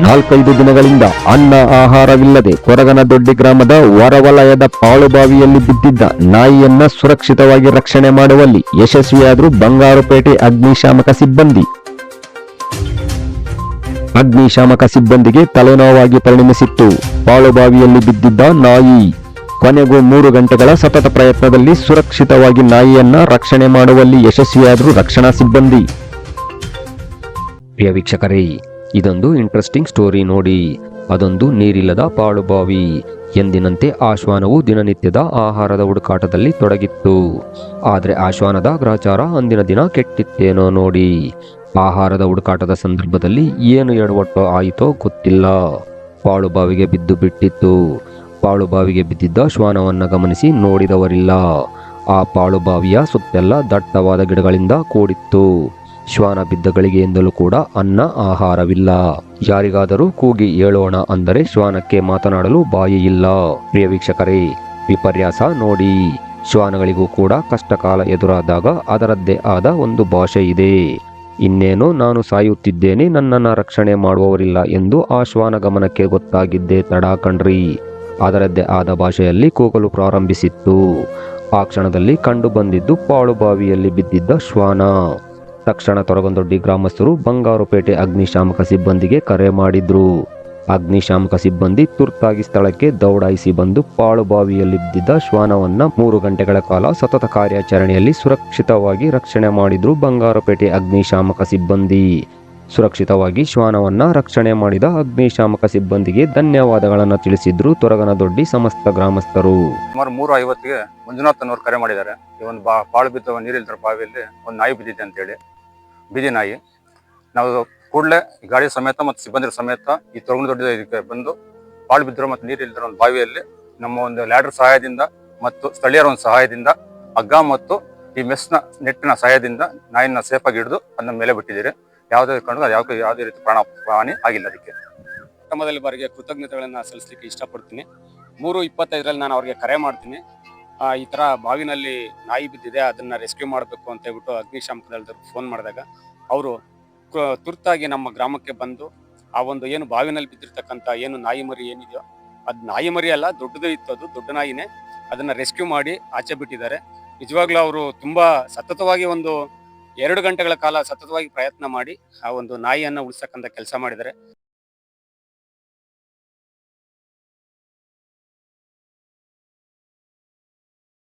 ನಾಲ್ಕೈದು ದಿನಗಳಿಂದ ಅನ್ನ ಆಹಾರವಿಲ್ಲದೆ ಕೊರಗನ ದೊಡ್ಡಿ ಗ್ರಾಮದ ಹೊರವಲಯದ ಪಾಳುಬಾವಿಯಲ್ಲಿ ಬಿದ್ದಿದ್ದ ನಾಯಿಯನ್ನ ಸುರಕ್ಷಿತವಾಗಿ ರಕ್ಷಣೆ ಮಾಡುವಲ್ಲಿ ಯಶಸ್ವಿಯಾದರೂ ಬಂಗಾರುಪೇಟೆ ಅಗ್ನಿಶಾಮಕ ಸಿಬ್ಬಂದಿ. ಅಗ್ನಿಶಾಮಕ ಸಿಬ್ಬಂದಿಗೆ ತಲೆನೋವಾಗಿ ಪರಿಣಮಿಸಿತ್ತು. ಪಾಳುಬಾವಿಯಲ್ಲಿ ಬಿದ್ದಿದ್ದ ನಾಯಿ. ಕೊನೆಗೂ ಮೂರು ಗಂಟೆಗಳ ಸತತ ಪ್ರಯತ್ನದಲ್ಲಿ ಸುರಕ್ಷಿತವಾಗಿ ನಾಯಿಯನ್ನ ರಕ್ಷಣೆ ಮಾಡುವಲ್ಲಿ ಯಶಸ್ವಿಯಾದರೂ ರಕ್ಷಣಾ ಸಿಬ್ಬಂದಿ. ಪ್ರಿಯ ವೀಕ್ಷಕರೇ ಇದೊಂದು ಇಂಟ್ರೆಸ್ಟಿಂಗ್ ಸ್ಟೋರಿ ನೋಡಿ. ಅದೊಂದು ನೀರಿಲ್ಲದ ಪಾಳುಬಾವಿ ಎಂದಿನಂತೆ ಆಶ್ವಾನವು ದಿನನಿತ್ಯದ ಆಹಾರದ ಹುಡುಕಾಟದಲ್ಲಿ ತೊಡಗಿತ್ತು. ಆದರೆ ಆಶ್ವಾನದ ಗ್ರಹಚಾರ ಅಂದಿನ ದಿನ ಕೆಟ್ಟಿತ್ತೇನೋ ನೋಡಿ. ಆಹಾರದ ಹುಡುಕಾಟದ ಸಂದರ್ಭದಲ್ಲಿ ಏನು ಎಡವಟ್ಟು ಆಯಿತೋ ಗೊತ್ತಿಲ್ಲ. ಪಾಳುಬಾವಿಗೆ ಬಿದ್ದು ಬಿಟ್ಟಿತ್ತು. ಪಾಳುಬಾವಿಗೆ ಬಿದ್ದಿದ್ದ ಶ್ವಾನವನ್ನು ಗಮನಿಸಿ ನೋಡಿದವರಿಲ್ಲ. ಆ ಪಾಳುಬಾವಿಯ ಸುತ್ತೆಲ್ಲ ದಟ್ಟವಾದ ಗಿಡಗಳಿಂದ ಕೂಡಿತ್ತು. ಶ್ವಾನ ಬಿದ್ದ ಗಳಿಗೆಯಿಂದಲೂ ಕೂಡ ಅನ್ನ ಆಹಾರವಿಲ್ಲ. ಯಾರಿಗಾದರೂ ಕೂಗಿ ಹೇಳೋಣ ಅಂದರೆ ಶ್ವಾನಕ್ಕೆ ಮಾತನಾಡಲು ಬಾಯಿ ಇಲ್ಲ. ಪ್ರಿಯ ವೀಕ್ಷಕರೇ, ವಿಪರ್ಯಾಸ ನೋಡಿ. ಶ್ವಾನಗಳಿಗೂ ಕೂಡ ಕಷ್ಟಕಾಲ ಎದುರಾದಾಗ ಅದರದ್ದೇ ಆದ ಒಂದು ಭಾಷೆ ಇದೆ. ಇನ್ನೇನು ನಾನು ಸಾಯುತ್ತಿದ್ದೇನೆ, ನನ್ನನ್ನು ರಕ್ಷಣೆ ಮಾಡುವವರಿಲ್ಲ ಎಂದು ಆ ಶ್ವಾನ ಗಮನಕ್ಕೆ ಗೊತ್ತಾಗಿದ್ದೇ ತಡ ಕಣ್ರಿ. ಅದರದ್ದೇ ಆದ ಭಾಷೆಯಲ್ಲಿ ಕೂಗಲು ಪ್ರಾರಂಭಿಸಿತ್ತು. ಆ ಕ್ಷಣದಲ್ಲಿ ಕಂಡು ಬಂದಿದ್ದು ಪಾಳುಬಾವಿಯಲ್ಲಿ ಬಿದ್ದಿದ್ದ ಶ್ವಾನ. ತಕ್ಷಣ ತೊರಗೊಂದೊಡ್ಡಿ ಗ್ರಾಮಸ್ಥರು ಬಂಗಾರುಪೇಟೆ ಅಗ್ನಿಶಾಮಕ ಸಿಬ್ಬಂದಿಗೆ ಕರೆ ಮಾಡಿದ್ರು. ಅಗ್ನಿಶಾಮಕ ಸಿಬ್ಬಂದಿ ತುರ್ತಾಗಿ ಸ್ಥಳಕ್ಕೆ ದೌಡಾಯಿಸಿ ಬಂದು ಪಾಳುಬಾವಿಯಲ್ಲಿದ್ದ ಶ್ವಾನವನ್ನ ಮೂರು ಗಂಟೆಗಳ ಕಾಲ ಸತತ ಕಾರ್ಯಾಚರಣೆಯಲ್ಲಿ ಸುರಕ್ಷಿತವಾಗಿ ರಕ್ಷಣೆ ಮಾಡಿದ್ರು ಬಂಗಾರುಪೇಟೆ ಅಗ್ನಿಶಾಮಕ ಸಿಬ್ಬಂದಿ. ಸುರಕ್ಷಿತವಾಗಿ ಶ್ವಾನವನ್ನ ರಕ್ಷಣೆ ಮಾಡಿದ ಅಗ್ನಿಶಾಮಕ ಸಿಬ್ಬಂದಿಗೆ ಧನ್ಯವಾದಗಳನ್ನು ತಿಳಿಸಿದ್ರು ತೊರಗನದೊಡ್ಡಿ ಸಮಸ್ತ ಗ್ರಾಮಸ್ಥರು. ಸುಮಾರು ಮೂರು ಐವತ್ತಿಗೆ ಮಂಜುನಾಥ್ ಕರೆ ಮಾಡಿದ್ದಾರೆ. ಈ ಒಂದು ಬಾ, ಪಾಳು ಬಿದ್ದ ನೀರಿಲ್ದ ಬಾವಿಯಲ್ಲಿ ಒಂದು ನಾಯಿ ಬಿದ್ದಿದೆ ಅಂತೇಳಿ. ಬೀದಿ ನಾಯಿ. ನಾವು ಕೂಡಲೇ ಗಾಡಿ ಸಮೇತ ಮತ್ತು ಸಿಬ್ಬಂದಿ ಸಮೇತ ಈ ತೊಗೊಂಡು ದೊಡ್ಡ ಇದಕ್ಕೆ ಬಂದು ಪಾಳು ಬಿದ್ದಿರೋ ಮತ್ತು ನೀರಿಲ್ದಿರೋ ಒಂದು ಬಾವಿಯಲ್ಲಿ ನಮ್ಮ ಒಂದು ಲ್ಯಾಡರ್ ಸಹಾಯದಿಂದ ಮತ್ತು ಸ್ಥಳೀಯರ ಒಂದು ಸಹಾಯದಿಂದ ಹಗ್ಗ ಮತ್ತು ಈ ಮೆಸ್ನ ನೆಟ್ಟಿನ ಸಹಾಯದಿಂದ ನಾಯಿನ ಸೇಫಾಗಿ ಹಿಡಿದು ಅದನ್ನ ಮೇಲೆ ಬಿಟ್ಟಿದ್ದೀರಿ. ಯಾವುದೇ ಕಂಡು ಯಾವ ಯಾವುದೇ ರೀತಿ ಪ್ರಾಣ ಹಾನಿ ಆಗಿಲ್ಲ ಅದಕ್ಕೆ. ಮೊದಲ ಬಾರಿಗೆ ಕೃತಜ್ಞತೆಗಳನ್ನು ಸಲ್ಲಿಸಲಿಕ್ಕೆ ಇಷ್ಟಪಡ್ತೀನಿ. ಮೂರು ಇಪ್ಪತ್ತೈದರಲ್ಲಿ ನಾನು ಅವ್ರಿಗೆ ಕರೆ ಮಾಡ್ತೀನಿ. ಈ ತರ ಬಾವಿನಲ್ಲಿ ನಾಯಿ ಬಿದ್ದಿದೆ, ಅದನ್ನ ರೆಸ್ಕ್ಯೂ ಮಾಡಬೇಕು ಅಂತ ಹೇಳ್ಬಿಟ್ಟು ಅಗ್ನಿಶಾಮಕ ಫೋನ್ ಮಾಡಿದಾಗ ಅವರು ತುರ್ತಾಗಿ ನಮ್ಮ ಗ್ರಾಮಕ್ಕೆ ಬಂದು ಆ ಒಂದು ಏನು ಬಾವಿನಲ್ಲಿ ಬಿದ್ದಿರ್ತಕ್ಕಂಥ ಏನು ನಾಯಿ ಮರಿ ಏನಿದೆಯೋ ಅದು ನಾಯಿ ಮರಿ ಅಲ್ಲ, ದೊಡ್ಡದು ಇತ್ತು ಅದು, ದೊಡ್ಡ ನಾಯಿನೇ. ಅದನ್ನ ರೆಸ್ಕ್ಯೂ ಮಾಡಿ ಆಚೆ ಬಿಟ್ಟಿದ್ದಾರೆ. ನಿಜವಾಗ್ಲೂ ಅವರು ತುಂಬಾ ಸತತವಾಗಿ ಒಂದು ಎರಡು ಗಂಟೆಗಳ ಕಾಲ ಸತತವಾಗಿ ಪ್ರಯತ್ನ ಮಾಡಿ ಆ ಒಂದು ನಾಯಿಯನ್ನ ಉಳಿಸಕ್ಕಂತ ಕೆಲಸ ಮಾಡಿದ್ದಾರೆ.